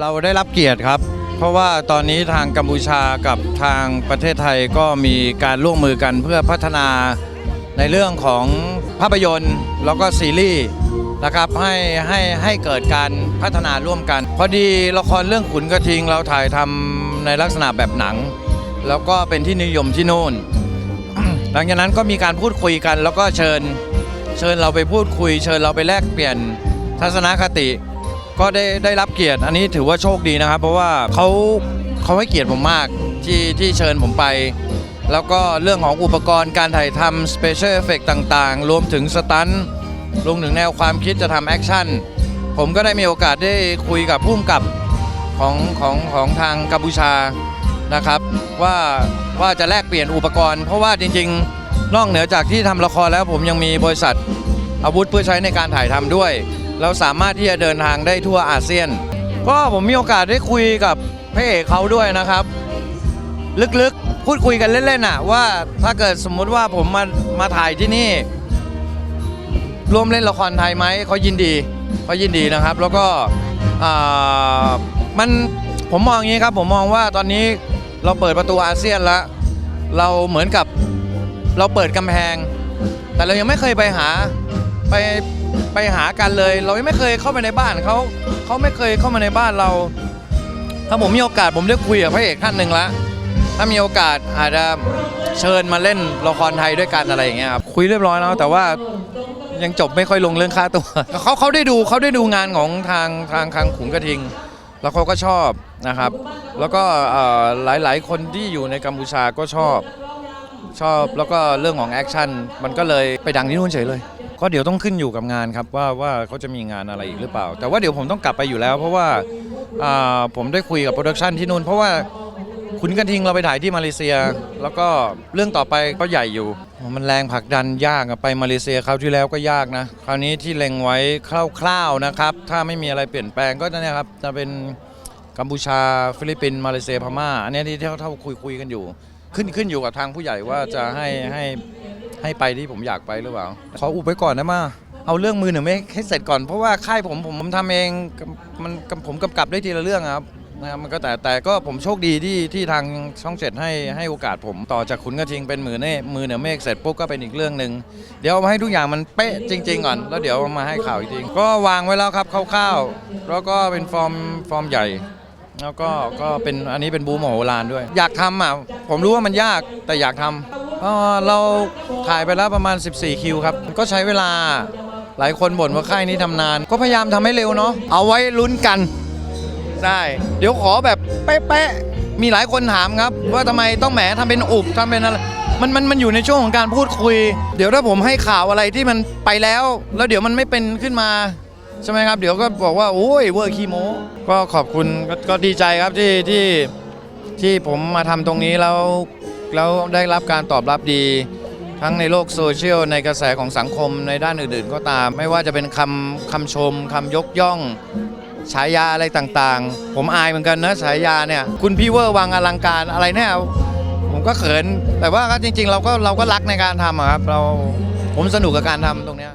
เราได้รับเกียรติครับ เพราะว่าตอนนี้ทางกัมพูชากับทางประเทศไทยก็มีการร่วมมือกันเพื่อพัฒนาในเรื่องของภาพยนตร์แล้วก็ซีรีส์นะครับให้ให้ให้เกิดการพัฒนาร่วมกัน พอดีละครเรื่องขุนกระทิงเราถ่ายทำในลักษณะแบบหนัง แล้วก็เป็นที่นิยมที่นู่น หลังจากนั้นก็มีการพูดคุยกัน แล้วก็เชิญเชิญเราไปพูดคุย เชิญเราไปแลกเปลี่ยนทัศนคติ ก็ได้ได้รับเกียรติ อันนี้ถือว่าโชคดีนะครับ เพราะว่าเขาเขาให้เกียรติผมมากที่ที่เชิญผมไป แล้วก็เรื่องของอุปกรณ์การถ่ายทำสเปเชียลเอฟเฟกต่างๆ รวมถึงสตันรวมถึงแนวความคิดจะทำแอคชั่น ผมก็ได้มีโอกาสได้คุยกับผู้กำกับของของของทางกัมพูชานะครับ ว่าว่าจะแลกเปลี่ยนอุปกรณ์ เพราะว่าจริงๆ นอกเหนือจากที่ทำละครแล้วผมยังมีบริษัทอาวุธเพื่อใช้ในการถ่ายทำด้วย เราสามารถที่จะเดินทางได้ทั่วอาเซียน ก็ผมมีโอกาสได้คุยกับพระเอกเขาด้วยนะครับ ลึกๆพูดคุยกันเล่นๆอะว่าถ้าเกิดสมมุติว่าผมมามาถ่ายที่นี่ ร่วมเล่นละครไทยไหมเขายินดีเขายินดีนะครับ แล้วก็อ่ามันผมมองอย่างนี้ครับ ผมมองว่าตอนนี้เราเปิดประตูอาเซียนแล้ว เราเหมือนกับเราเปิดกำแพง แต่เรายังไม่เคยไปหาไป ไปหากันเลย เราไม่เคยเข้าไปในบ้านเขาเขาไม่เคยเข้ามาในบ้านเรา ถ้าผมมีโอกาสผมได้คุยกับพระเอกท่านหนึ่งละถ้ามีโอกาสอาจจะเชิญมาเล่นละครไทยด้วยกันอะไรอย่างเงี้ยครับคุยเรียบร้อยแล้วแต่ว่ายังจบไม่ค่อยลงเรื่องค่าตัวเขาเขาได้ดูเขาได้ดูงานของทางทางทางขุนกระทิง แล้วเขาก็ชอบนะครับ แล้วก็เอ่อหลายคนที่อยู่ในกัมพูชาก็ชอบชอบแล้วก็เรื่องของแอคชั่นมันก็เลยไปดังที่นู่นเฉยเลย ก็เดี๋ยวต้องขึ้นอยู่กับงานครับว่าว่าเขาจะมีงานอะไรอีกหรือเปล่า แต่ว่าเดี๋ยวผมต้องกลับไปอยู่แล้ว เพราะว่าอ่าผมได้คุยกับโปรดักชันที่นู่นเพราะว่าคุณกระทิงเราไปถ่ายที่มาเลเซีย แล้วก็เรื่องต่อไปก็ใหญ่อยู่ มันแรงผลักดันยากอะไปมาเลเซียคราวที่แล้วก็ยากนะ คราวนี้ที่เล็งไว้คร่าวๆนะครับ ถ้าไม่มีอะไรเปลี่ยนแปลงก็เนี่ยครับจะเป็นกัมพูชาฟิลิปปินส์มาเลเซียพม่า อันนี้ที่เท่าเท่าคุยคุยกันอยู่ ขึ้นขึ้นอยู่กับทางผู้ใหญ่ว่าจะให้ให้ ให้ไปที่ผมอยากไปหรือเปล่า ขออุบไว้ก่อนนะมา เอาเรื่องมือหนึ่งไม่ให้เสร็จก่อน เพราะว่าค่ายผมผมผมทำเองมันผมกำกับได้ทีละเรื่องครับนะครับมันก็แต่แต่ก็ผมโชคดีที่ที่ทางช่องเจ็ดให้ให้โอกาสผมต่อจากขุนกระทิงเป็นมือเน่มือเหนือเมฆเสร็จปุ๊บก็เป็นอีกเรื่องหนึ่งเดี๋ยวเอามาให้ทุกอย่างมันเป๊ะจริง ๆ ก่อน แล้วเดี๋ยวมาให้ข่าวอีกทีก็วางไว้แล้วครับคร่าวๆแล้วก็เป็นฟอร์มฟอร์มใหญ่ แล้วก็ก็เป็นอันนี้เป็นบูมโหฬารด้วย อยากทำอะผมรู้ว่ามันยากแต่อยากทำ เอ่อเราถ่ายไปแล้วประมาณ 14 คิวครับ ก็ใช้เวลาหลายคนบ่นว่าค่ายนี้ทำนาน ก็พยายามทำให้เร็วเนาะเอาไว้ลุ้นกันใช่เดี๋ยวขอแบบเป๊ะๆมีหลายคนถามครับ ว่าทำไมต้องแหมทำเป็นอุบทำเป็นอะไรมันมันมันอยู่ในช่วงของการพูดคุย เดี๋ยวถ้าผมให้ข่าวอะไรที่มันไปแล้ว แล้วเดี๋ยวมันไม่เป็นขึ้นมา ใช่ไหมครับ เดี๋ยวก็บอกว่าโอ้ยเวอร์คีโมก็ขอบคุณกก็ดีใจครับที่ที่ที่ผมมาทำตรงนี้แล้ว แล้วได้รับการตอบรับดี ทั้งในโลกโซเชียลในกระแสของสังคมในด้านอื่นๆ ก็ตาม ไม่ว่าจะเป็นคำคำชมคำยกย่องฉายาอะไรต่างๆ ผมอายเหมือนกันนะฉายาเนี่ย คุณพี่เวอร์วังอลังการอะไรเนี่ยผมก็เขิน แต่ว่าก็จริงๆ เราก็เราก็รักในการทำอะครับเราผมสนุกกับการทำตรงเนี้ย